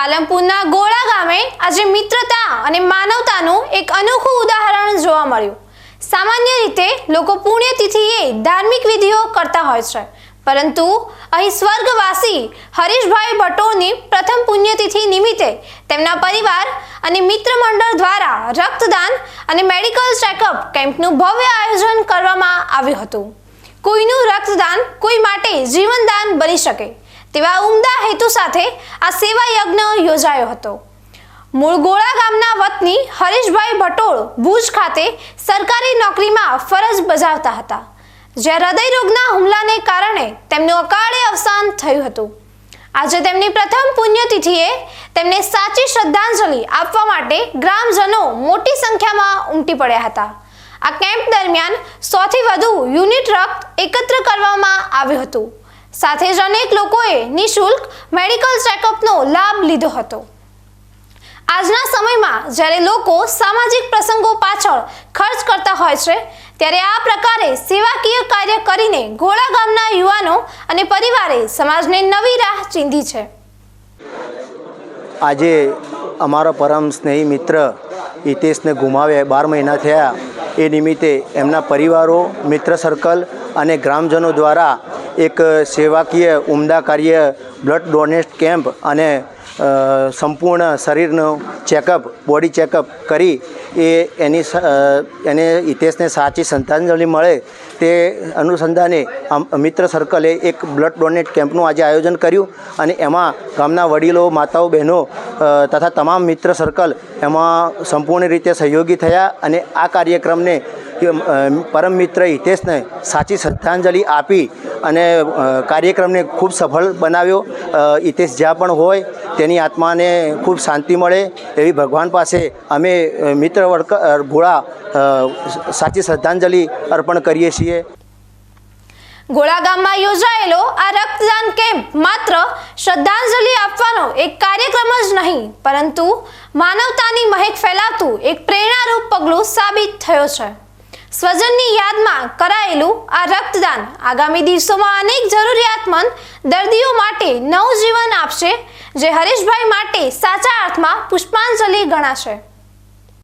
પાલનપુરના ગોળા ગામે આજે મિત્રતા અને માનવતાનું એક અનોખું ઉદાહરણ જોવા મળ્યું. સામાન્ય રીતે લોકો પુણ્યતિથિએ ધાર્મિક વિધિઓ કરતા હોય છે. પરંતુ અહીં સ્વર્ગવાસી હરીશભાઈ ભટ્ટોની પ્રથમ પુણ્યતિથિ નિમિત્તે તેમના પરિવાર અને મિત્ર મંડળ દ્વારા રક્તદાન અને મેડિકલ ચેકઅપ કેમ્પનું ભવ્ય આયોજન કરવામાં આવ્યું હતું. કોઈનું રક્તદાન કોઈ માટે જીવનદાન બની શકે. તેવા ઉમદા હેતુ સાથે આ સેવા યજ્ઞ યોજાયો હતો. મૂળગોળા ગામના વતની હરીશભાઈ ભટોળ ભુજ ખાતે સરકારી નોકરીમાં ફરજ બજાવતા હતા. જ્યાં હૃદયરોગના હુમલાને કારણે તેમનું અકાળે અવસાન થયું હતું. આજે તેમની પ્રથમ પુણ્યતિથિએ તેમને સાચી શ્રદ્ધાંજલિ આપવા માટે ગ્રામજનો મોટી સંખ્યામાં ઉમટી પડ્યા હતા. આ કેમ્પ દરમિયાન સૌથી વધુ યુનિટ રક્ત એકત્ર કરવામાં આવ્યું હતું. સાથે જ અનેક લોકોએ નિઃશુલ્ક મેડિકલ ચેકઅપનો લાભ લીધો હતો. આજના સમયમાં જ્યારે લોકો સામાજિક પ્રસંગો પાછળ ખર્ચ કરતા હોય છે, ત્યારે આ પ્રકારે સેવાકીય કાર્ય કરીને ઘોડા ગામના યુવાનો અને પરિવારે સમાજને નવી રાહ ચીંધી છે. આજે અમારો પરમ સ્નેહી મિત્ર હિતેશને ગુમાવ્યા બાર મહિના થયા. એ નિમિત્તે એમના પરિવારો, મિત્ર સર્કલ અને ગ્રામજનો દ્વારા એક સેવાકીય ઉમદા કાર્ય બ્લડ ડોનેટ કેમ્પ અને સંપૂર્ણ શરીરનું ચેકઅપ બોડી ચેકઅપ કરી એ એની એને હિતેશને સાચી શ્રદ્ધાંજલિ મળે તે અનુસંધાને મિત્ર સર્કલે એક બ્લડ ડોનેટ કેમ્પનું આજે આયોજન કર્યું અને એમાં ગામના વડીલો, માતાઓ, બહેનો તથા તમામ મિત્ર સર્કલ એમાં સંપૂર્ણ રીતે સહયોગી થયા અને આ કાર્યક્રમને પરમ મિત્ર હિતેશને સાચી શ્રદ્ધાંજલિ આપી અને કાર્યક્રમને ખૂબ સફળ બનાવ્યો. હિતેશ જ્યાં પણ હોય, તેની આત્માને ખૂબ શાંતિ મળે. એવી ભગવાન પાસે અમે મિત્ર વર્ક ભોળા સાચી શ્રદ્ધાંજલિ અર્પણ કરીએ છીએ. ગોળા ગામમાં યોજાયેલો આ રક્તદાન કેમ્પ માત્ર શ્રદ્ધાંજલિ આપવાનો એક કાર્યક્રમ જ નહીં, પરંતુ માનવતાની મહેક ફેલાવતું એક પ્રેરણારૂપ પગલું સાબિત થયો છે. સ્વજનની યાદમાં કરાયેલું આ રક્તદાન આગામી દિવસોમાં અનેક જરૂરિયાતમંદ દર્દીઓ માટે નવું જીવન આપશે, જે હરીશભાઈ માટે સાચા અર્થમાં પુષ્પાંજલિ ગણાશે.